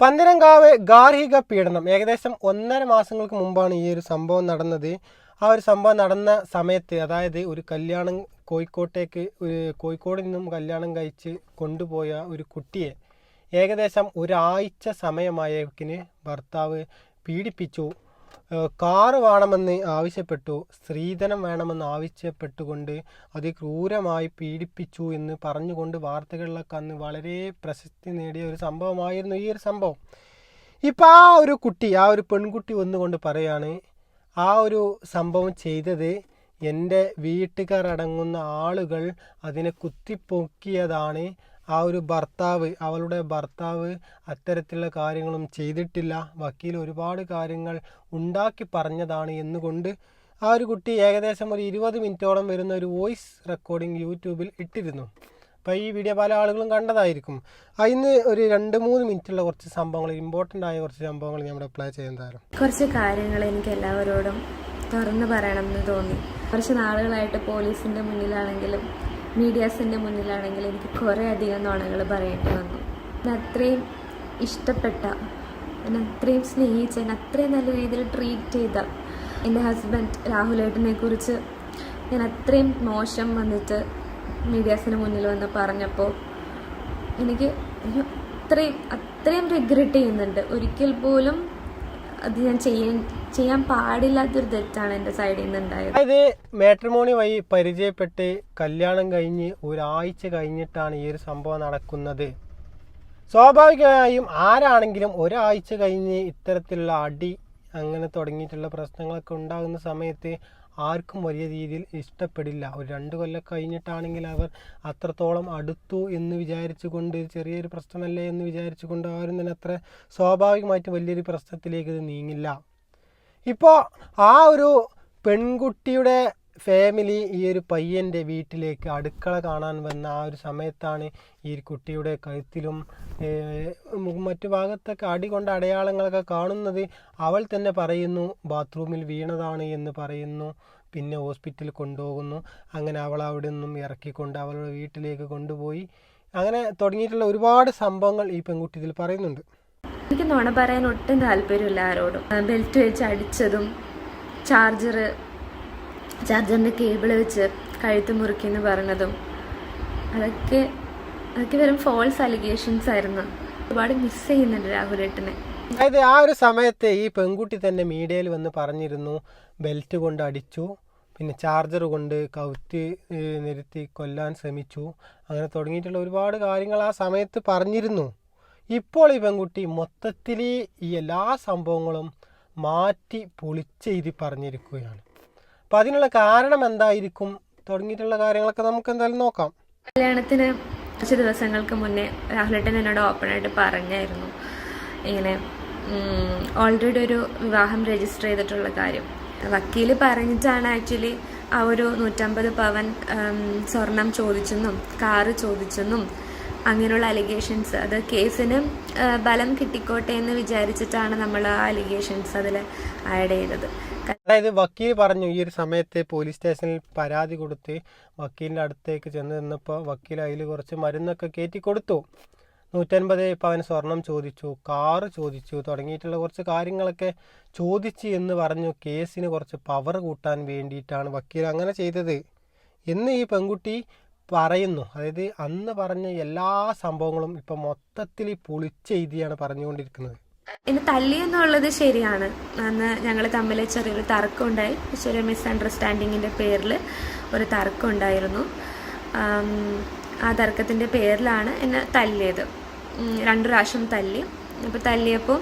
പന്തരങ്കാവ് ഗാർഹിക പീഡനം. ഏകദേശം ഒന്നര മാസങ്ങൾക്ക് മുമ്പാണ് ഈ ഒരു സംഭവം നടന്നത്. ആ ഒരു സംഭവം നടന്ന സമയത്ത് അതായത് ഒരു കല്യാണം കോഴിക്കോട്ടേക്ക് കോഴിക്കോട് നിന്നും കല്യാണം കഴിച്ച് കൊണ്ടുപോയ ഒരു കുട്ടിയെ ഏകദേശം ഒരാഴ്ച സമയമായേക്കിന് ഭർത്താവ് പീഡിപ്പിച്ചു. കാറ് വേണമെന്ന് ആവശ്യപ്പെട്ടു സ്ത്രീധനം വേണമെന്ന് ആവശ്യപ്പെട്ടുകൊണ്ട് അതിക്രൂരമായി പീഡിപ്പിച്ചു എന്ന് പറഞ്ഞുകൊണ്ട് വാർത്തകളിലൊക്കെ അന്ന് വളരെ പ്രശസ്തി നേടിയ ഒരു സംഭവമായിരുന്നു ഈ ഒരു സംഭവം. ഇപ്പം ആ ഒരു കുട്ടി ആ ഒരു പെൺകുട്ടി വന്നുകൊണ്ട് പറയാണ് ആ ഒരു സംഭവം ചെയ്തത് എന്റെ വീട്ടുകാരടങ്ങുന്ന ആളുകൾ അതിനെ കുത്തിപ്പൊക്കിയതാണ് ആ ഒരു ഭർത്താവ് അവളുടെ ഭർത്താവ് അത്തരത്തിലുള്ള കാര്യങ്ങളും ചെയ്തിട്ടില്ല. വക്കീൽ ഒരുപാട് കാര്യങ്ങൾ ഉണ്ടാക്കി പറഞ്ഞതാണ് എന്നുകൊണ്ട് ആ ഒരു കുട്ടി ഏകദേശം ഒരു ഇരുപത് മിനിറ്റോളം വരുന്ന ഒരു വോയിസ് റെക്കോർഡിംഗ് യൂട്യൂബിൽ ഇട്ടിരുന്നു. അപ്പോൾ ഈ വീഡിയോ പല ആളുകളും കണ്ടതായിരിക്കും. അതിന് ഒരു രണ്ട് മൂന്ന് മിനിറ്റുള്ള കുറച്ച് സംഭവങ്ങൾ ഇമ്പോർട്ടന്റ് ആയ കുറച്ച് സംഭവങ്ങൾ ഞാൻ ഇവിടെ പ്ലേ ചെയ്യാൻ തരാം കുറച്ച് കാര്യങ്ങൾ എനിക്ക് എല്ലാവരോടും തുറന്നു പറയണമെന്ന് തോന്നി. കുറച്ച് നാളുകളായിട്ട് പോലീസിന്റെ മുന്നിലാണെങ്കിലും മീഡിയാസിന്റെ മുന്നിലാണെങ്കിൽ എനിക്ക് കുറേ അധികം നുണകൾ പറയേണ്ടി വന്നു. എന്നെ അത്രയും ഇഷ്ടപ്പെട്ട എന്നെ അത്രയും സ്നേഹിച്ച എന്നെ അത്രയും നല്ല രീതിയിൽ ട്രീറ്റ് ചെയ്ത എന്റെ ഹസ്ബൻഡ് രാഹുലേട്ടനെ കുറിച്ച് ഞാൻ അത്രയും മോശം വന്നിട്ട് മീഡിയാസിന് മുന്നിൽ വന്ന് പറഞ്ഞപ്പോൾ എനിക്ക് അത്രയും അത്രയും റിഗ്രറ്റ് ചെയ്യുന്നുണ്ട്. ഒരിക്കൽ പോലും അത് ഞാൻ ചെയ്യാൻ ചെയ്യാൻ പാടില്ലാത്തൊരു തെറ്റാണ് എന്റെ സൈഡിൽ നിന്ന് ഉണ്ടായത് അതായത് മാട്രിമോണി വഴി പരിചയപ്പെട്ട് കല്യാണം കഴിഞ്ഞ് ഒരാഴ്ച കഴിഞ്ഞിട്ടാണ് ഈ ഒരു സംഭവം നടക്കുന്നത്. സ്വാഭാവികമായും ആരാണെങ്കിലും ഒരാഴ്ച കഴിഞ്ഞ് ഇത്തരത്തിലുള്ള അടി അങ്ങനെ തുടങ്ങിയിട്ടുള്ള പ്രശ്നങ്ങളൊക്കെ ഉണ്ടാകുന്ന സമയത്ത് ആർക്കും വലിയ രീതിയിൽ ഇഷ്ടപ്പെടില്ല. ഒരു രണ്ട് കൊല്ലം കഴിഞ്ഞിട്ടാണെങ്കിൽ അവർ അത്രത്തോളം അടുത്തു എന്ന് വിചാരിച്ചുകൊണ്ട് ചെറിയൊരു പ്രശ്നമല്ലേ എന്ന് വിചാരിച്ചുകൊണ്ട് ആരും തന്നെ അത്ര സ്വാഭാവികമായിട്ട് വലിയൊരു പ്രശ്നത്തിലേക്ക് ഇത് നീങ്ങില്ല. ഇപ്പോൾ ആ ഒരു പെൺകുട്ടിയുടെ ഫാമിലി ഈ ഒരു പയ്യന്റെ വീട്ടിലേക്ക് അടുക്കള കാണാൻ വന്ന ആ ഒരു സമയത്താണ് ഈ കുട്ടിയുടെ കഴുത്തിലും മറ്റു ഭാഗത്തൊക്കെ അടി കൊണ്ട അടയാളങ്ങളൊക്കെ കാണുന്നത്. അവൾ തന്നെ പറയുന്നു ബാത്റൂമിൽ വീണതാണ് എന്ന് പറയുന്നു. പിന്നെ ഹോസ്പിറ്റലിൽ കൊണ്ടുപോകുന്നു. അങ്ങനെ അവൾ അവിടെ നിന്നും ഇറക്കിക്കൊണ്ട് അവളുടെ വീട്ടിലേക്ക് കൊണ്ടുപോയി. അങ്ങനെ തുടങ്ങിയിട്ടുള്ള ഒരുപാട് സംഭവങ്ങൾ ഈ പെൺകുട്ടി ഇതിൽ പറയുന്നുണ്ട്. എനിക്ക് നുണ പറയാൻ ഒട്ടും താല്പര്യമില്ല ആരോടും. ബെൽറ്റ് വെച്ച് അടിച്ചതും ചാർജർ ചാർജറിന്റെ കേബിൾ വെച്ച് കഴുത്ത് മുറുക്കിയെന്ന് പറഞ്ഞതും അതൊക്കെ അതൊക്കെ വെറും ഫോൾസ് അലിഗേഷൻസ് ആയിരുന്നു. ഒരുപാട് മിസ് ചെയ്യുന്നുണ്ട് രാഹുലേട്ടനെ അതായത് ആ ഒരു സമയത്ത് ഈ പെൺകുട്ടി തന്നെ മീഡിയയിൽ വന്ന് പറഞ്ഞിരുന്നു ബെൽറ്റ് കൊണ്ട് അടിച്ചു പിന്നെ ചാർജർ കൊണ്ട് കവുത്തി ഏഹ്, നിരത്തി കൊല്ലാൻ ശ്രമിച്ചു അങ്ങനെ തുടങ്ങിയിട്ടുള്ള ഒരുപാട് കാര്യങ്ങൾ ആ സമയത്ത് പറഞ്ഞിരുന്നു. ഇപ്പോൾ ഈ പെൺകുട്ടി മൊത്തത്തിൽ ഈ എല്ലാ സംഭവങ്ങളും മാറ്റി പൊളിച്ചെഴുതി പറഞ്ഞിരിക്കുകയാണ്. അപ്പം അതിനുള്ള കാരണം എന്തായിരിക്കും? തുടങ്ങിയിട്ടുള്ള കാര്യങ്ങളൊക്കെ നമുക്ക് എന്തായാലും നോക്കാം. കല്യാണത്തിന് കുറച്ച് ദിവസങ്ങൾക്ക് മുന്നേ രാഹുലേട്ടൻ എന്നോട് ഓപ്പണായിട്ട് പറഞ്ഞായിരുന്നു. ഇങ്ങനെ ഓൾറെഡി ഒരു വിവാഹം രജിസ്റ്റർ ചെയ്തിട്ടുള്ള കാര്യം. വക്കീൽ പറഞ്ഞിട്ടാണ് ആക്ച്വലി ആ ഒരു നൂറ്റമ്പത് പവൻ സ്വർണം ചോദിച്ചെന്നും കാറ് ചോദിച്ചെന്നും അങ്ങനെയുള്ള അലിഗേഷൻസ് അത് കേസിന് ബലം കിട്ടിക്കോട്ടെ എന്ന് വിചാരിച്ചിട്ടാണ് നമ്മൾ ആ അലിഗേഷൻസ് അതിൽ ആഡ് ചെയ്തത്. അതായത് വക്കീൽ പറഞ്ഞു ഈ ഒരു സമയത്ത് പോലീസ് സ്റ്റേഷനിൽ പരാതി കൊടുത്ത് വക്കീലിന്റെ അടുത്തേക്ക് ചെന്ന് നിന്നപ്പോൾ വക്കീൽ അതിൽ കുറച്ച് മരുന്നൊക്കെ കയറ്റി കൊടുത്തു. നൂറ്റൻപത് പവൻ സ്വർണം ചോദിച്ചു കാറ് ചോദിച്ചു തുടങ്ങിയിട്ടുള്ള കുറച്ച് കാര്യങ്ങളൊക്കെ ചോദിച്ച് എന്ന് പറഞ്ഞു കേസിന് കുറച്ച് പവർ കൂട്ടാൻ വേണ്ടിയിട്ടാണ് വക്കീൽ അങ്ങനെ ചെയ്തത്. എന്ന് ഈ പെൺകുട്ടി പറയുന്നു. അതായത് അന്ന് പറഞ്ഞ എല്ലാ സംഭവങ്ങളും ഇപ്പം മൊത്തത്തിൽ പൊളിച്ചെഴുതിയാണ് പറഞ്ഞുകൊണ്ടിരിക്കുന്നത്. എന്നെ തല്ലി എന്നുള്ളത് ശരിയാണ്. അന്ന് ഞങ്ങൾ തമ്മിൽ ചെറിയൊരു തർക്കം ഉണ്ടായി ചെറിയ മിസ്അണ്ടർസ്റ്റാൻഡിങ്ങിന്റെ പേരിൽ ഒരു തർക്കം ഉണ്ടായിരുന്നു ആം, തർക്കത്തിന്റെ പേരിലാണ് എന്നെ തല്ലിയത്. രണ്ടു പ്രാവശ്യം തല്ലി. അപ്പോൾ തല്ലിയപ്പോൾ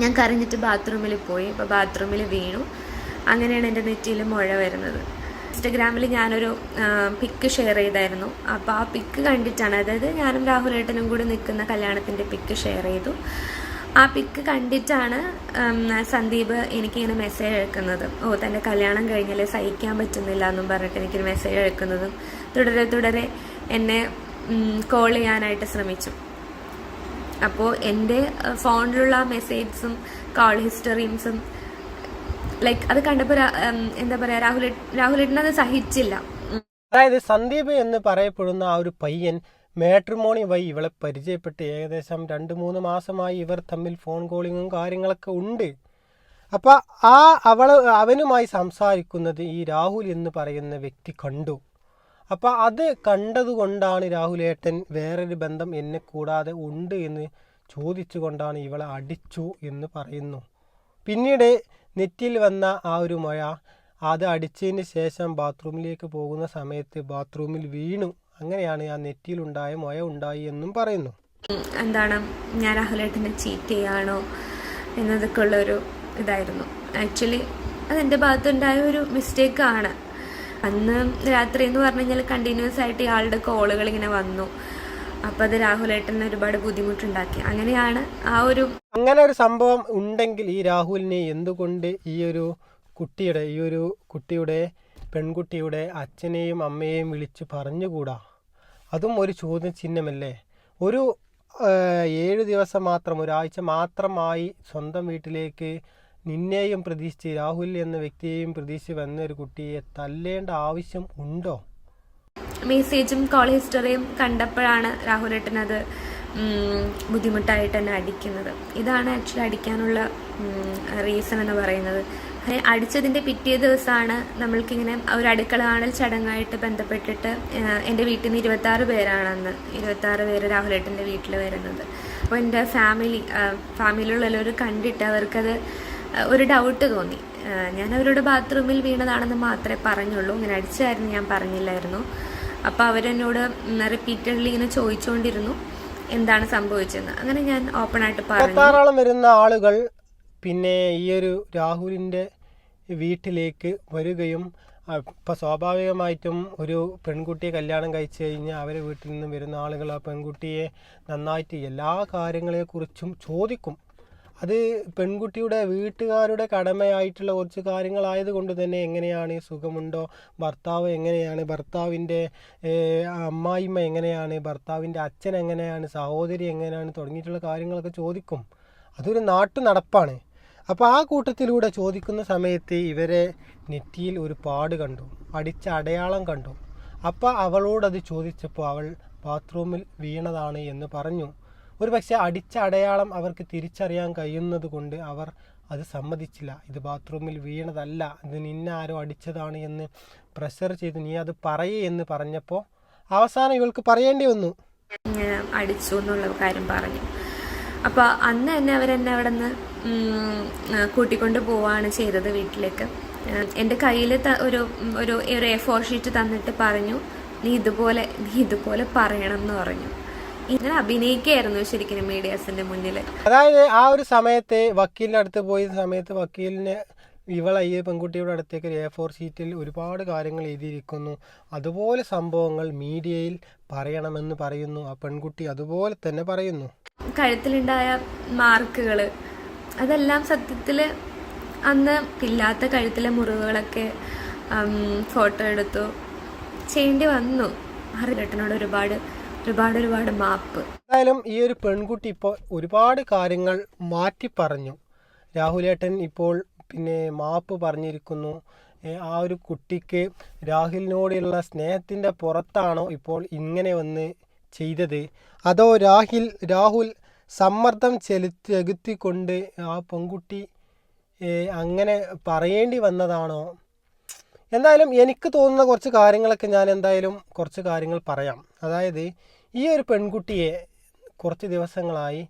ഞാൻ കരഞ്ഞിട്ട് ബാത്റൂമിൽ പോയി. അപ്പോൾ ബാത്റൂമിൽ വീണു. അങ്ങനെയാണ് എന്റെ നെറ്റിയിൽ മുഴ വരുന്നത്. ഇൻസ്റ്റഗ്രാമിൽ ഞാനൊരു പിക്ക് ഷെയർ ചെയ്തായിരുന്നു. അപ്പോൾ ആ പിക്ക് കണ്ടിട്ടാണ് അതായത് ഞാനും രാഹുലേട്ടനും കൂടി നിൽക്കുന്ന കല്യാണത്തിന്റെ പിക്ക് ഷെയർ ചെയ്തു. ആ പിക്ക് കണ്ടിട്ടാണ് സന്ദീപ് എനിക്കിങ്ങനെ മെസ്സേജ് അയക്കുന്നത്. ഓ തന്റെ കല്യാണം കഴിഞ്ഞാലേ സഹിക്കാൻ പറ്റുന്നില്ല എന്നും പറഞ്ഞിട്ട് എനിക്കൊരു മെസ്സേജ് അയക്കുന്നതും തുടരെ തുടരെ എന്നെ കോൾ ചെയ്യാനായിട്ട് ശ്രമിച്ചു. അപ്പോൾ എന്റെ ഫോണിലുള്ള മെസ്സേജ്സും കോൾ ഹിസ്റ്ററീസും ലൈക്ക് അത് കണ്ടപ്പോൾ എന്താ പറയുക രാഹുൽ രാഹുലേട്ടൻ അത് സഹിച്ചില്ല. അതായത് സന്ദീപ് എന്ന് പറയപ്പെടുന്ന ആ ഒരു പയ്യൻ മാട്രിമോണി വഴി ഇവളെ പരിചയപ്പെട്ട് ഏകദേശം രണ്ട് മൂന്ന് മാസമായി ഇവർ തമ്മിൽ ഫോൺ കോളിങ്ങും കാര്യങ്ങളൊക്കെ ഉണ്ട്. അപ്പോൾ ആ അവൾ അവനുമായി സംസാരിക്കുന്നത് ഈ രാഹുൽ എന്ന് പറയുന്ന വ്യക്തി കണ്ടു. അപ്പോൾ അത് കണ്ടതുകൊണ്ടാണ് രാഹുലേട്ടൻ വേറൊരു ബന്ധം എന്നെ കൂടാതെ ഉണ്ട് എന്ന് ചോദിച്ചുകൊണ്ടാണ് ഇവളെ അടിച്ചു എന്ന് പറയുന്നു. പിന്നീട് നെറ്റിയിൽ വന്ന ആ ഒരു മഴ അത് അടിച്ചതിന് ശേഷം ബാത്റൂമിലേക്ക് പോകുന്ന സമയത്ത് ബാത്റൂമിൽ വീണു. അങ്ങനെയാണ് ആ നെറ്റിയിലുണ്ടായ മഴ ഉണ്ടായി എന്നും പറയുന്നു. എന്താണ്? ഞാൻ രാഹുലേട്ടനെ ചീറ്റ് ചെയ്യാണോ എന്നതൊക്കെ ഉള്ളൊരു ഇതായിരുന്നു. ആക്ച്വലി അതെന്റെ ഭാഗത്തുണ്ടായ ഒരു മിസ്റ്റേക്ക് ആണ്. അന്ന് രാത്രി എന്ന് പറഞ്ഞു കഴിഞ്ഞാൽ കണ്ടിന്യൂസ് ആയിട്ട് ഇയാളുടെ കോളുകൾ ഇങ്ങനെ വന്നു. അപ്പോൾ അത് രാഹുലേട്ടന് ഒരുപാട് ബുദ്ധിമുട്ടുണ്ടാക്കി. അങ്ങനെയാണ് ആ ഒരു അങ്ങനെ ഒരു സംഭവം ഉണ്ടെങ്കിൽ ഈ രാഹുലിനെ എന്തുകൊണ്ട് ഈ ഒരു കുട്ടിയുടെ ഈ ഒരു കുട്ടിയുടെ പെൺകുട്ടിയുടെ അച്ഛനെയും അമ്മയെയും വിളിച്ച് പറഞ്ഞുകൂടാ? അതും ഒരു ചോദ്യചിഹ്നമല്ലേ? ഒരു ഏഴ് ദിവസം മാത്രം ഒരാഴ്ച മാത്രമായി സ്വന്തം വീട്ടിലേക്ക് നിന്നെയും പ്രതീക്ഷിച്ച് രാഹുൽ എന്ന വ്യക്തിയെയും പ്രതീക്ഷിച്ച് വന്ന ഒരു കുട്ടിയെ തല്ലേണ്ട ആവശ്യം ഉണ്ടോ? മെസ്സേജും കോൾ ഹിസ്റ്ററിയും കണ്ടപ്പോഴാണ് രാഹുലേട്ടൻ അത് ബുദ്ധിമുട്ടായിട്ട് തന്നെ അടിക്കുന്നത്. ഇതാണ് ആക്ച്വലി അടിക്കാനുള്ള റീസൺ എന്ന് പറയുന്നത്. അങ്ങനെ അടിച്ചതിന്റെ പിറ്റേ ദിവസമാണ് നമ്മൾക്കിങ്ങനെ ഒരു അടുക്കള കാണൽ ചടങ്ങായിട്ട് ബന്ധപ്പെട്ടിട്ട് എന്റെ വീട്ടിൽ നിന്ന് ഇരുപത്താറ് പേരാണെന്ന് ഇരുപത്താറ് പേര് രാഹുലേട്ടന്റെ വീട്ടിൽ വരുന്നത്. അപ്പോൾ എന്റെ ഫാമിലി ഫാമിലിയിലുള്ളവർ കണ്ടിട്ട് അവർക്കത് ഒരു ഡൗട്ട് തോന്നി. ഞാൻ അവരോട് ബാത്റൂമിൽ വീണതാണെന്ന് മാത്രമേ പറഞ്ഞുള്ളൂ. ഇങ്ങനെ അടിച്ചായിരുന്നു ഞാൻ പറഞ്ഞില്ലായിരുന്നു. അപ്പോൾ അവരെന്നോട് റിപ്പീറ്റഡ്ലി ഇങ്ങനെ ചോദിച്ചുകൊണ്ടിരുന്നു എന്താണ് സംഭവിച്ചതെന്ന് അങ്ങനെ ഞാൻ ഓപ്പൺ ആയിട്ട് പറഞ്ഞു. വരുന്ന ആളുകൾ പിന്നെ ഈ ഒരു രാഹുലിന്റെ വീട്ടിലേക്ക് വരികയും ഇപ്പോൾ സ്വാഭാവികമായിട്ടും ഒരു പെൺകുട്ടിയെ കല്യാണം കഴിച്ചു കഴിഞ്ഞാൽ അവരെ വീട്ടിൽ നിന്നും വരുന്ന ആളുകൾ ആ പെൺകുട്ടിയെ നന്നായിട്ട് എല്ലാ കാര്യങ്ങളെക്കുറിച്ചും ചോദിക്കും. അത് പെൺകുട്ടിയുടെ വീട്ടുകാരുടെ കടമയായിട്ടുള്ള കുറച്ച് കാര്യങ്ങളായത് കൊണ്ട് തന്നെ എങ്ങനെയാണ് സുഖമുണ്ടോ? ഭർത്താവ് എങ്ങനെയാണ്? ഭർത്താവിന്റെ അമ്മായിമ്മ എങ്ങനെയാണ്? ഭർത്താവിന്റെ അച്ഛൻ എങ്ങനെയാണ്? സഹോദരി എങ്ങനെയാണ്? തുടങ്ങിയിട്ടുള്ള കാര്യങ്ങളൊക്കെ ചോദിക്കും. അതൊരു നാട്ടു നടപ്പാണ്. അപ്പോൾ ആ കൂട്ടത്തിലൂടെ ചോദിക്കുന്ന സമയത്ത് ഇവരെ നെറ്റിയിൽ ഒരു പാട് കണ്ടു. അടിച്ച അടയാളം കണ്ടു. അപ്പോൾ അവളോടത് ചോദിച്ചപ്പോൾ അവൾ ബാത്റൂമിൽ വീണതാണ് എന്ന് പറഞ്ഞു. ഒരു പക്ഷേ അടിച്ച അടയാളം അവർക്ക് തിരിച്ചറിയാൻ കഴിയുന്നത് കൊണ്ട് അവർ അത് സമ്മതിച്ചില്ല. ഇത് ബാത്റൂമിൽ വീണതല്ല. ഇത് നിന്നെ ആരോ അടിച്ചതാണ് എന്ന് പ്രഷർ ചെയ്ത് നീ അത് പറയേ എന്ന് പറഞ്ഞപ്പോൾ അവസാനം ഇവൾക്ക് പറയേണ്ടി വന്നു. അടിച്ചു എന്നുള്ള കാര്യം പറഞ്ഞു. അപ്പോൾ അന്ന് തന്നെ അവരെന്നെ അവിടെ നിന്ന് കൂട്ടിക്കൊണ്ട് പോവുകയാണ് ചെയ്തത് വീട്ടിലേക്ക്. എന്റെ കയ്യിൽ ഒരു ഒരു എ ഫോർ ഷീറ്റ് തന്നിട്ട് പറഞ്ഞു നീ ഇതുപോലെ നീ ഇതുപോലെ പറയണം എന്ന് പറഞ്ഞു. ഇങ്ങനെ അഭിനയിക്കുകയായിരുന്നു ശരിക്കും മീഡിയസിന്റെ മുന്നിൽ അതായത് ആ ഒരു സമയത്ത് വക്കീലിന്റെ അടുത്ത് പോയ സമയത്ത് വക്കീലിന് ഇവളെ ഈ പെൺകുട്ടിയുടെ അടുത്തേക്ക് എ ഫോർ ഷീറ്റിൽ ഒരുപാട് കാര്യങ്ങൾ എഴുതിയിരിക്കുന്നു. അതുപോലെ സംഭവങ്ങൾ മീഡിയയിൽ പറയണമെന്ന് പറയുന്നു. ആ പെൺകുട്ടി അതുപോലെ തന്നെ പറയുന്നു. കഴുത്തിലുണ്ടായ മാർക്കുകൾ അതെല്ലാം സത്യത്തിൽ അന്ന് ഇല്ലാത്ത കഴുത്തിലെ മുറിവുകളൊക്കെ ഫോട്ടോ എടുത്തു. ചെയ്യേണ്ടി വന്നു. അറിയിട്ടനോട് ഒരുപാട് ഒരുപാട് ഒരുപാട് മാപ്പ്. എന്തായാലും ഈ ഒരു പെൺകുട്ടി ഇപ്പോൾ ഒരുപാട് കാര്യങ്ങൾ മാറ്റി പറഞ്ഞു. രാഹുലേട്ടൻ ഇപ്പോൾ പിന്നെ മാപ്പ് പറഞ്ഞിരിക്കുന്നു. ആ ഒരു കുട്ടിക്ക് രാഹുലിനോടുള്ള സ്നേഹത്തിന്റെ പുറത്താണോ ഇപ്പോൾ ഇങ്ങനെ വന്ന് ചെയ്തത്? അതോ രാഹിൽ രാഹുൽ സമ്മർദ്ദം ചെലുത്തി ചെലുത്തിക്കൊണ്ട് ആ പെൺകുട്ടി അങ്ങനെ പറയേണ്ടി വന്നതാണോ? എന്തായാലും എനിക്ക് തോന്നുന്ന കുറച്ച് കാര്യങ്ങളൊക്കെ ഞാൻ എന്തായാലും കുറച്ച് കാര്യങ്ങൾ പറയാം. അതായത് ഈ ഒരു പെൺകുട്ടിയെ കുറച്ച് ദിവസങ്ങളായി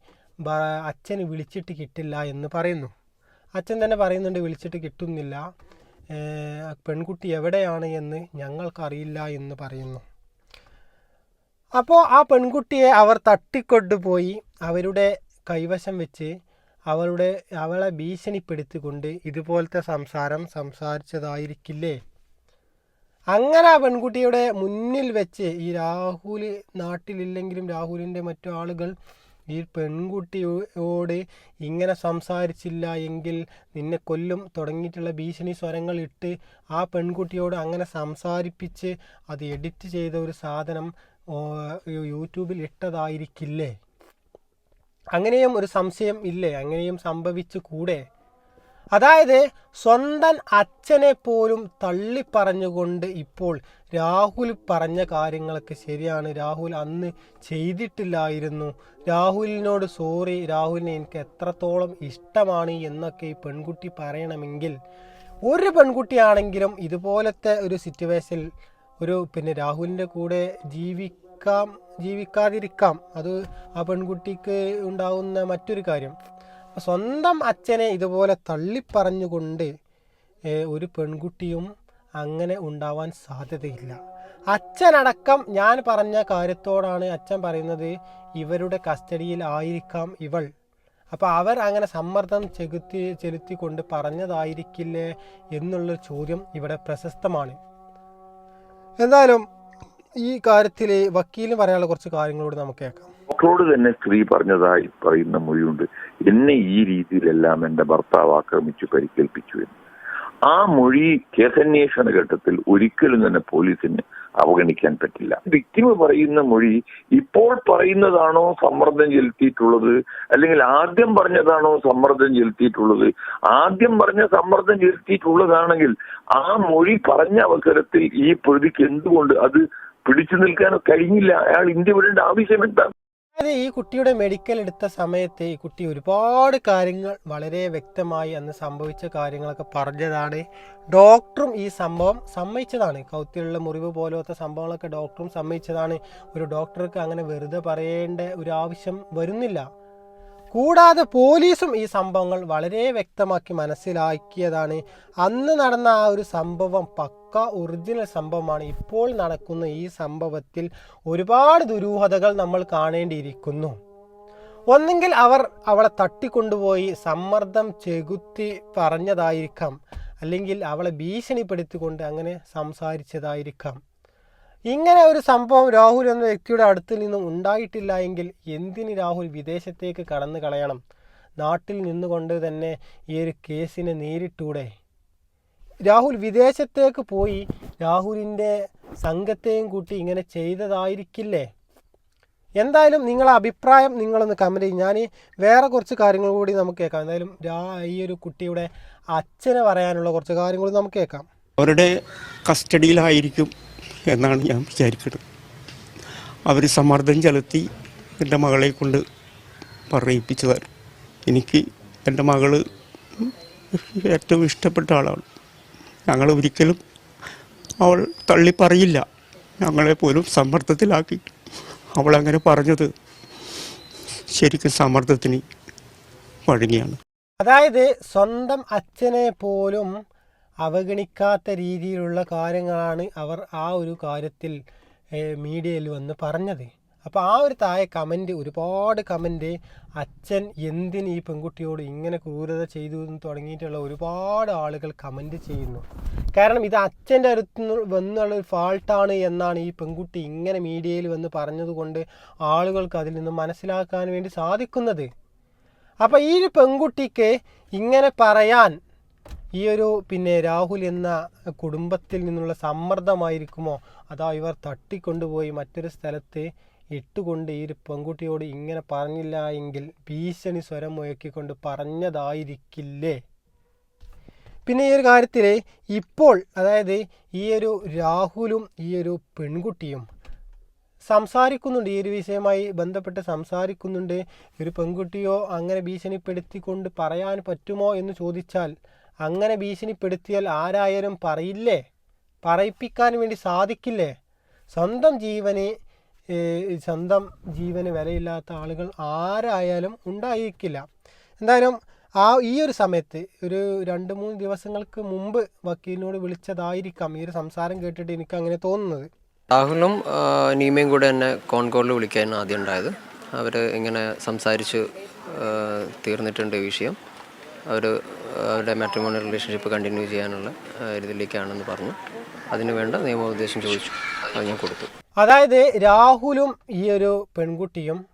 അച്ഛൻ വിളിച്ചിട്ട് കിട്ടില്ല എന്ന് പറയുന്നു. അച്ഛൻ തന്നെ പറയുന്നുണ്ട് വിളിച്ചിട്ട് കിട്ടുന്നില്ല. പെൺകുട്ടി എവിടെയാണ് എന്ന് ഞങ്ങൾക്കറിയില്ല എന്ന് പറയുന്നു. അപ്പോൾ ആ പെൺകുട്ടിയെ അവർ തട്ടിക്കൊണ്ടുപോയി അവരുടെ കൈവശം വെച്ച് അവളുടെ അവളെ ഭീഷണിപ്പെടുത്തിക്കൊണ്ട് ഇതുപോലത്തെ സംസാരം സംസാരിച്ചതായിരിക്കില്ലേ? അങ്ങനെ ആ പെൺകുട്ടിയുടെ മുന്നിൽ വെച്ച് ഈ രാഹുൽ നാട്ടിലില്ലെങ്കിലും രാഹുലിന്റെ മറ്റു ആളുകൾ ഈ പെൺകുട്ടിയോട് ഇങ്ങനെ സംസാരിച്ചില്ല എങ്കിൽ നിന്നെ കൊല്ലും തുടങ്ങിയിട്ടുള്ള ഭീഷണി സ്വരങ്ങൾ ഇട്ട് ആ പെൺകുട്ടിയോട് അങ്ങനെ സംസാരിപ്പിച്ച് അത് എഡിറ്റ് ചെയ്ത ഒരു സാധനം യൂട്യൂബിൽ ഇട്ടതായിരിക്കില്ലേ? അങ്ങനെയും ഒരു സംശയം ഇല്ലേ? അങ്ങനെയും സംഭവിച്ചു കൂടെ? അതായത് സ്വന്തം അച്ഛനെ പോലും തള്ളിപ്പറഞ്ഞുകൊണ്ട് ഇപ്പോൾ രാഹുൽ പറഞ്ഞ കാര്യങ്ങളൊക്കെ ശരിയാണ്. രാഹുൽ അന്ന് ചെയ്തിട്ടില്ലായിരുന്നു. രാഹുലിനോട് സോറി രാഹുലിനെ എനിക്ക് എത്രത്തോളം ഇഷ്ടമാണ് എന്നൊക്കെ ഈ പെൺകുട്ടി പറയണമെങ്കിൽ ഒരു പെൺകുട്ടിയാണെങ്കിലും ഇതുപോലത്തെ ഒരു സിറ്റുവേഷനിൽ ഒരു പിന്നെ രാഹുലിന്റെ കൂടെ ജീവിക്കാം ജീവിക്കാതിരിക്കാം. അത് ആ പെൺകുട്ടിക്ക് ഉണ്ടാകുന്ന മറ്റൊരു കാര്യം. സ്വന്തം അച്ഛനെ ഇതുപോലെ തള്ളിപ്പറഞ്ഞുകൊണ്ട് ഒരു പെൺകുട്ടിയും അങ്ങനെ ഉണ്ടാവാൻ സാധ്യതയില്ല. അച്ഛനടക്കം ഞാൻ പറഞ്ഞ കാര്യത്തോടാണ് അച്ഛൻ പറയുന്നത് ഇവരുടെ കസ്റ്റഡിയിൽ ആയിരിക്കാം ഇവൾ. അപ്പോൾ അവർ അങ്ങനെ സമ്മർദ്ദം ചെലുത്തി ചെലുത്തിക്കൊണ്ട് പറഞ്ഞതായിരിക്കില്ലേ എന്നുള്ളൊരു ചോദ്യം ഇവിടെ പ്രശസ്തമാണ്. എന്തായാലും ഈ കാര്യത്തിൽ വക്കീലിന് പറയാനുള്ള കുറച്ച് കാര്യങ്ങളോട് നമുക്ക് കേൾക്കാം. ഡോക്ടറോട് തന്നെ സ്ത്രീ പറഞ്ഞതായി പറയുന്ന മൊഴിയുണ്ട്. എന്നെ ഈ രീതിയിലെല്ലാം എന്റെ ഭർത്താവ് ആക്രമിച്ചു പരിക്കേൽപ്പിച്ചു എന്ന്. ആ മൊഴി കേസന്വേഷണ ഘട്ടത്തിൽ ഒരിക്കലും തന്നെ പോലീസിന് അവഗണിക്കാൻ പറ്റില്ല. വിക്ടിമ് പറയുന്ന മൊഴി ഇപ്പോൾ പറയുന്നതാണോ സമ്മർദ്ദം ചെലുത്തിയിട്ടുള്ളത്? അല്ലെങ്കിൽ ആദ്യം പറഞ്ഞതാണോ സമ്മർദ്ദം ചെലുത്തിയിട്ടുള്ളത്? ആദ്യം പറഞ്ഞ സമ്മർദ്ദം ചെലുത്തിയിട്ടുള്ളതാണെങ്കിൽ ആ മൊഴി പറഞ്ഞ അവസരത്തിൽ ഈ പ്രതിക്ക് എന്തുകൊണ്ട് അത് പിടിച്ചു നിൽക്കാനോ കഴിഞ്ഞില്ല? അയാൾ ഇന്ത്യ വിടേണ്ട ആവശ്യം എന്താ അതായത് ഈ കുട്ടിയുടെ മെഡിക്കൽ എടുത്ത സമയത്ത് ഈ കുട്ടി ഒരുപാട് കാര്യങ്ങൾ വളരെ വ്യക്തമായി അന്ന് സംഭവിച്ച കാര്യങ്ങളൊക്കെ പറഞ്ഞതാണ്. ഡോക്ടറും ഈ സംഭവം സമ്മതിച്ചതാണ്. കൗത്തിലുള്ള മുറിവ് പോലത്തെ സംഭവങ്ങളൊക്കെ ഡോക്ടറും സമ്മതിച്ചതാണ്. ഒരു ഡോക്ടർക്ക് അങ്ങനെ വെറുതെ പറയേണ്ട ഒരു ആവശ്യം വരുന്നില്ല. കൂടാതെ പോലീസും ഈ സംഭവങ്ങൾ വളരെ വ്യക്തമാക്കി മനസ്സിലാക്കിയതാണ്. അന്ന് നടന്ന ആ ഒരു സംഭവം പക്ക ഒറിജിനൽ സംഭവമാണ്. ഇപ്പോൾ നടക്കുന്ന ഈ സംഭവത്തിൽ ഒരുപാട് ദുരൂഹതകൾ നമ്മൾ കാണേണ്ടിയിരിക്കുന്നു. ഒന്നെങ്കിൽ അവർ അവളെ തട്ടിക്കൊണ്ടുപോയി സമ്മർദ്ദം ചെകുത്തി പറഞ്ഞതായിരിക്കാം. അല്ലെങ്കിൽ അവളെ ഭീഷണിപ്പെടുത്തിക്കൊണ്ട് അങ്ങനെ സംസാരിച്ചതായിരിക്കാം. ഇങ്ങനെ ഒരു സംഭവം രാഹുൽ എന്ന വ്യക്തിയുടെ അടുത്തിൽ നിന്നും ഉണ്ടായിട്ടില്ല എങ്കിൽ എന്തിന് രാഹുൽ വിദേശത്തേക്ക് കടന്നു കളയണം? നാട്ടിൽ നിന്നുകൊണ്ട് തന്നെ ഈ ഒരു കേസിനെ നേരിട്ടൂടെ? രാഹുൽ വിദേശത്തേക്ക് പോയി രാഹുലിന്റെ സംഘത്തെയും കൂട്ടി ഇങ്ങനെ ചെയ്തതായിരിക്കില്ലേ? എന്തായാലും നിങ്ങളെ അഭിപ്രായം നിങ്ങളൊന്ന് കമന്റ് ചെയ്യും. ഞാൻ വേറെ കുറച്ച് കാര്യങ്ങൾ കൂടി നമുക്ക് കേൾക്കാം. എന്തായാലും രാ ഈ ഒരു കുട്ടിയുടെ അച്ഛനെ പറയാനുള്ള കുറച്ച് കാര്യങ്ങൾ നമുക്ക് കേൾക്കാം. അവരുടെ കസ്റ്റഡിയിലായിരിക്കും എന്നാണ് ഞാൻ വിചാരിക്കുന്നത് അവർ സമ്മർദ്ദം ചെലുത്തി എന്റെ മകളെ കൊണ്ട് പറയിപ്പിച്ചതാണ് എനിക്ക് എന്റെ മകൾ ഏറ്റവും ഇഷ്ടപ്പെട്ട ആളാണ്. ഞങ്ങൾ ഒരിക്കലും അവൾ തള്ളി പറയില്ല. ഞങ്ങളെ പോലും സമ്മർദ്ദത്തിലാക്കി. അവളങ്ങനെ പറഞ്ഞത് ശരിക്കും സമ്മർദ്ദത്തിന് വഴങ്ങിയാണ് അതായത് സ്വന്തം അച്ഛനെ പോലും അവഗണിക്കാത്ത രീതിയിലുള്ള കാര്യങ്ങളാണ് അവർ ആ ഒരു കാര്യത്തിൽ മീഡിയയിൽ വന്ന് പറഞ്ഞത്. അപ്പോൾ ആ ഒരു താഴെ കമന്റ് ഒരുപാട് കമന്റ് അച്ഛൻ എന്തിന് ഈ പെൺകുട്ടിയോട് ഇങ്ങനെ ക്രൂരത ചെയ്തു എന്ന് തുടങ്ങിയിട്ടുള്ള ഒരുപാട് ആളുകൾ കമന്റ് ചെയ്യുന്നു. കാരണം ഇത് അച്ഛന്റെ അടുത്ത് വന്നുള്ള ഒരു ഫാൾട്ടാണ് എന്നാണ് ഈ പെൺകുട്ടി ഇങ്ങനെ മീഡിയയിൽ വന്ന് പറഞ്ഞതുകൊണ്ട് ആളുകൾക്ക് അതിൽ നിന്ന് മനസ്സിലാക്കാൻ വേണ്ടി സാധിക്കുന്നത്. അപ്പോൾ ഈ ഒരു പെൺകുട്ടിക്ക് ഇങ്ങനെ പറയാൻ ഈ ഒരു പിന്നെ രാഹുൽ എന്ന കുടുംബത്തിൽ നിന്നുള്ള സമ്മർദ്ദമായിരിക്കുമോ? അതാ ഇവർ തട്ടിക്കൊണ്ടുപോയി മറ്റൊരു സ്ഥലത്ത് ഇട്ടുകൊണ്ട് ഈ ഒരു പെൺകുട്ടിയോട് ഇങ്ങനെ പറഞ്ഞില്ല എങ്കിൽ ഭീഷണി സ്വരം മുഴക്കിക്കൊണ്ട് പറഞ്ഞതായിരിക്കില്ലേ? പിന്നെ ഈ ഒരു കാര്യത്തിൽ ഇപ്പോൾ അതായത് ഈ ഒരു രാഹുലും ഈ ഒരു പെൺകുട്ടിയും സംസാരിക്കുന്നുണ്ട്. ഈ ഒരു വിഷയമായി ബന്ധപ്പെട്ട് സംസാരിക്കുന്നുണ്ട്. ഒരു പെൺകുട്ടിയോ അങ്ങനെ ഭീഷണിപ്പെടുത്തിക്കൊണ്ട് പറയാൻ പറ്റുമോ എന്ന് ചോദിച്ചാൽ അങ്ങനെ ഭീഷണിപ്പെടുത്തിയാൽ ആരായാലും പറയില്ലേ? പറയിപ്പിക്കാൻ വേണ്ടി സാധിക്കില്ലേ? സ്വന്തം ജീവന് സ്വന്തം ജീവന് വിലയില്ലാത്ത ആളുകൾ ആരായാലും ഉണ്ടായിരിക്കില്ല. എന്തായാലും ആ ഈ ഒരു സമയത്ത് ഒരു രണ്ട് മൂന്ന് ദിവസങ്ങൾക്ക് മുമ്പ് വക്കീലിനോട് വിളിച്ചതായിരിക്കാം ഈ ഒരു സംസാരം കേട്ടിട്ട് എനിക്ക് അങ്ങനെ തോന്നുന്നത്. രാഹുലും നീമയും കൂടെ എന്നെ കോൺകോളിൽ വിളിക്കാൻ ആദ്യം ഉണ്ടായത്. അവർ ഇങ്ങനെ സംസാരിച്ച് തീർന്നിട്ടുണ്ട് വിഷയം. അവർ അവരുടെ മാട്രിമോണിയൽ റിലേഷൻഷിപ്പ് കണ്ടിന്യൂ ചെയ്യാനുള്ള ഇതിലേക്കാണെന്ന് പറഞ്ഞു. അതിന് വേണ്ട നിയമോപദേശം ചോദിച്ചു. അത് ഞാൻ കൊടുത്തു. അതായത് രാഹുലും ഈ ഒരു പെൺകുട്ടിയും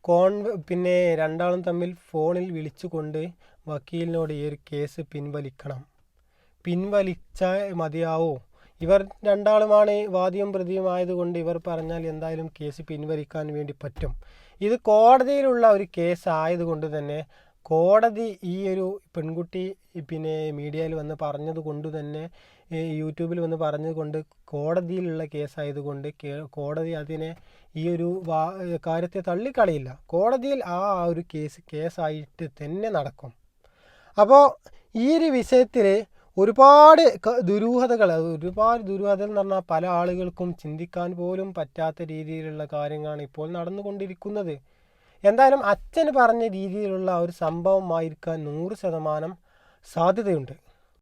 കോൺ പിന്നെ രണ്ടാളും തമ്മിൽ ഫോണിൽ വിളിച്ചുകൊണ്ട് വക്കീലിനോട് ഈ ഒരു കേസ് പിൻവലിക്കണം. പിൻവലിച്ചാൽ മതിയാവോ? ഇവർ രണ്ടാളുമാണ് വാദിയും പ്രതിയും ആയതുകൊണ്ട് ഇവർ പറഞ്ഞാൽ എന്തായാലും കേസ് പിൻവലിക്കാൻ വേണ്ടി പറ്റും. ഇത് കോടതിയിലുള്ള ഒരു കേസ് ആയതുകൊണ്ട് തന്നെ കോടതി ഈ ഒരു പെൺകുട്ടി പിന്നെ മീഡിയയിൽ വന്ന് പറഞ്ഞത് കൊണ്ട് തന്നെ യൂട്യൂബിൽ വന്ന് പറഞ്ഞത് കൊണ്ട് കോടതിയിലുള്ള കേസായതുകൊണ്ട് കോടതി അതിനെ ഈ ഒരു കാര്യത്തെ തള്ളിക്കളയില്ല. കോടതിയിൽ ആ ഒരു കേസ് കേസായിട്ട് തന്നെ നടക്കും. അപ്പോൾ ഈ ഒരു വിഷയത്തിൽ ഒരുപാട് ദുരൂഹതകൾ ഒരുപാട് ദുരൂഹതകൾ എന്ന് പറഞ്ഞാൽ പല ആളുകൾക്കും ചിന്തിക്കാൻ പോലും പറ്റാത്ത രീതിയിലുള്ള കാര്യങ്ങളാണ് ഇപ്പോൾ നടന്നുകൊണ്ടിരിക്കുന്നത്. എന്തായാലും അച്ഛൻ പറഞ്ഞ രീതിയിലുള്ള ഒരു സംഭവമായിരിക്കാൻ നൂറ് ശതമാനം സാധ്യതയുണ്ട്.